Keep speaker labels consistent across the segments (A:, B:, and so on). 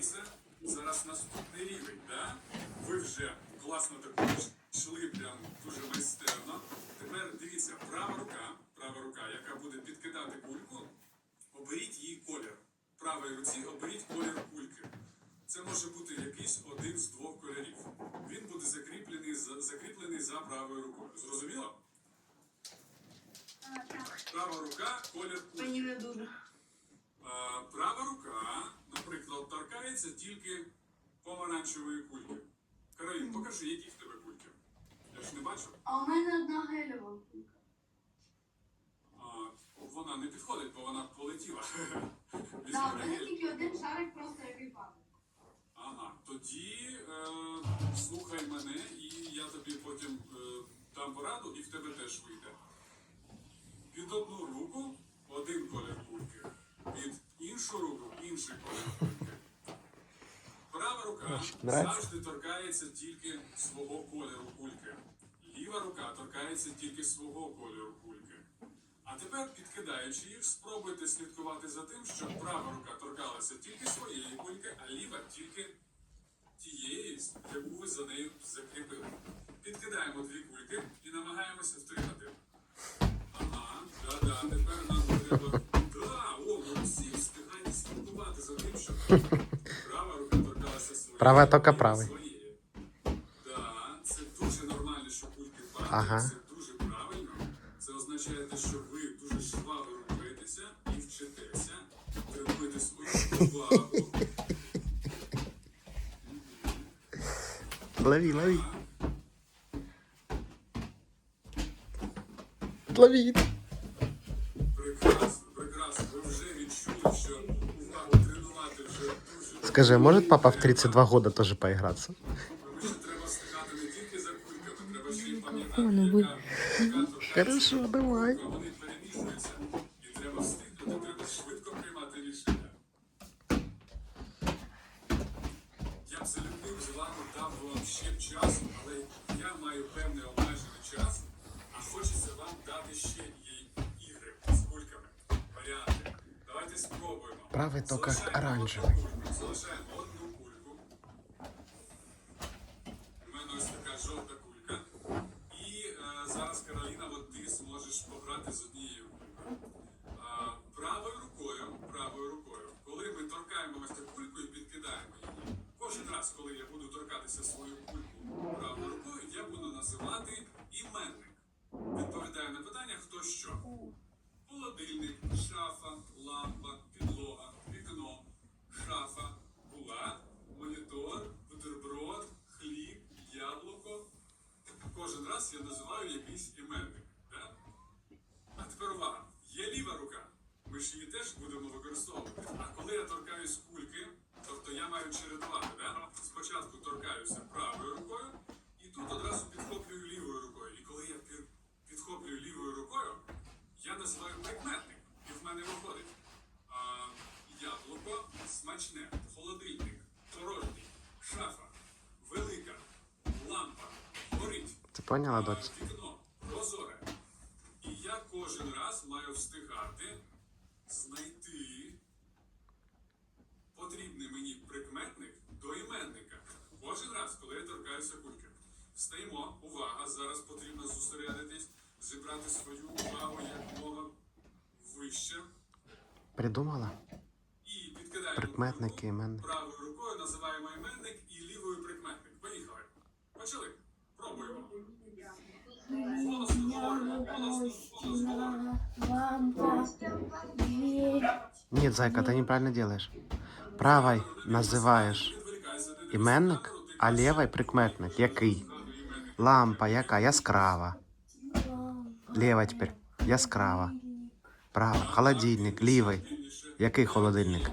A: криниця. Зараз наступний
B: рівень. Да? Ви вже класно так йшли прям дуже майстерно.
A: Тепер дивіться, права рука, права рука, яка буде підкидати кульку, оберіть її колір. Правої руці оберіть колір кульки. Це може бути якийсь один з двох кольорів. Він буде закріплений за, закріплений за правою рукою. Зрозуміло? Права рука, колір кульки.
B: Мені не дуже.
A: Права рука наприклад, торкається тільки помаранчевої кульки. Каролін, покажи, які в тебе кульки. Я ж не бачу.
B: А у мене одна гелева кулька.
A: А, вона не підходить, бо вона полетіла.
B: Так, у мене тільки один шарик просто який падає.
A: Ага, тоді е, слухай мене, і я тобі потім е, дам пораду, і в тебе теж вийде. Під одну руку один колір кульки, під іншу руку інший кульки. Права рука завжди торкається тільки свого кольору кульки. Ліва рука торкається тільки свого кольору кульки. А тепер, підкидаючи їх, спробуйте слідкувати за тим, щоб права рука торкалася тільки своєї кульки, а ліва тільки тієї, яку ви за нею закріпили. Підкидаємо дві кульки і намагаємося втримати. Ага, да-да, тепер права
C: тільки правий.
A: Це дуже нормально, що падають,
C: Ага.
A: це дуже правильно. Це означає що ви дуже жваво рухаєтеся і вчитеся, тренуєте свою увагу.
C: Лови, лови. Лови.
A: перемішуються. І треба встигнути, треба швидко приймати рішення. Я б залюбив з вами дав би вам ще б часу, але я маю певний обмежений час, а хочеться вам дати ще Я буду називати іменник. Відповідаю на питання, хто що. Холодильник, шафа, лампа, підлога, вікно, шафа, була, монітор, бутерброд, хліб, яблуко. Кожен раз я називаю якийсь іменник. Да? А тепер увага. Є ліва рука. Ми ж її теж будемо використовувати. А коли я торкаюсь кульки, тобто я маю чередувати, да? спочатку торкаюся правою рукою, і тут одразу підхоплюю лівою рукою. І коли я підхоплюю лівою рукою, я називаю прикметник. І в мене виходить а, яблуко смачне, холодильник, порожній, шафа, велика, лампа, горить.
C: Ты поняла,
A: А. Вікно прозоре. І я кожен раз маю встигати знайти потрібний мені прикметник до іменника. Кожен раз, коли я торкаюся кульки. Встаємо, увага, зараз потрібно зосередитись, зібрати свою увагу якомога вище.
C: Придумала?
A: І підкидаємо
C: Прикметники,
A: кульку.
C: іменники.
A: Правою рукою називаємо іменник і лівою прикметник. Поїхали. Почали. Пробуємо. Голосно говоримо, голосно, голосно говоримо.
C: Нет, зайка, ты неправильно делаешь. Правой називаєш іменник, а левой прикметник. Який? Лампа, яка? Яскрава. Лева тепер. Яскрава. Права. Холодильник, лівий. Який холодильник?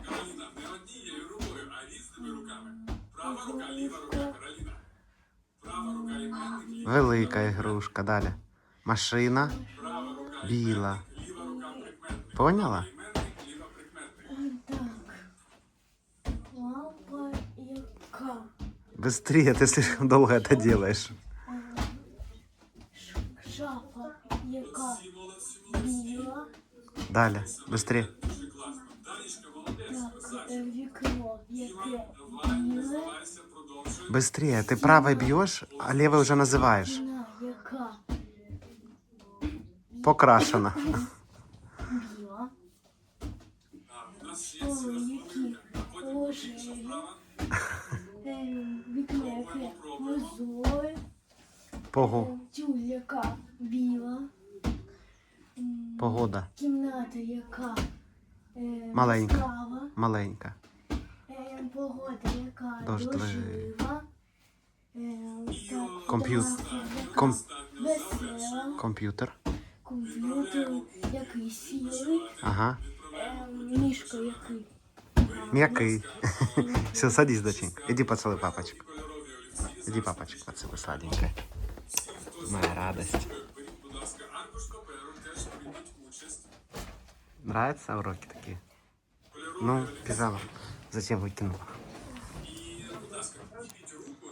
C: Велика ігрушка. Далі. Машина. Біла. Поняла? Быстрее, ты слишком долго это делаешь.
D: Шафа, яка?
A: Всі молодці, молодці.
D: Біла,
C: Далі, быстрее.
A: Дуже класно. Данечка, молодець,
D: так,
A: красавчик.
D: е, вікно, яке?
A: Діма, давай, не
D: Біле,
A: здавайся, продовжуй.
C: Быстрее. Ты правой бьешь, а левой уже называешь.
D: стіна, яка?
C: Покрашена. Пого.
D: Тюль, яка біла.
C: Погода.
D: Кімната, яка е,
C: Маленька.
D: справа.
C: Маленька.
D: Е, Погода, яка
C: Дождлива.
D: Е,
C: Комп'ютер. Комп'ютер.
D: Комп'ютер, який сірий.
C: Ага.
D: Е, Мішка, який.
C: М'який. Все, садись, доченька. Іди поцілуй папочку. Іди папочку поцілуй, сладенька.
A: Всі, хто
C: Моя радость.
A: беріть, будь ласка, аркуш паперу, теж прийміть участь.
C: Нравятся уроки такие?
A: Кольорові
C: Ну,
A: олівці.
C: пижама. Зачем выкинула?
A: І, будь ласка, підніміть руку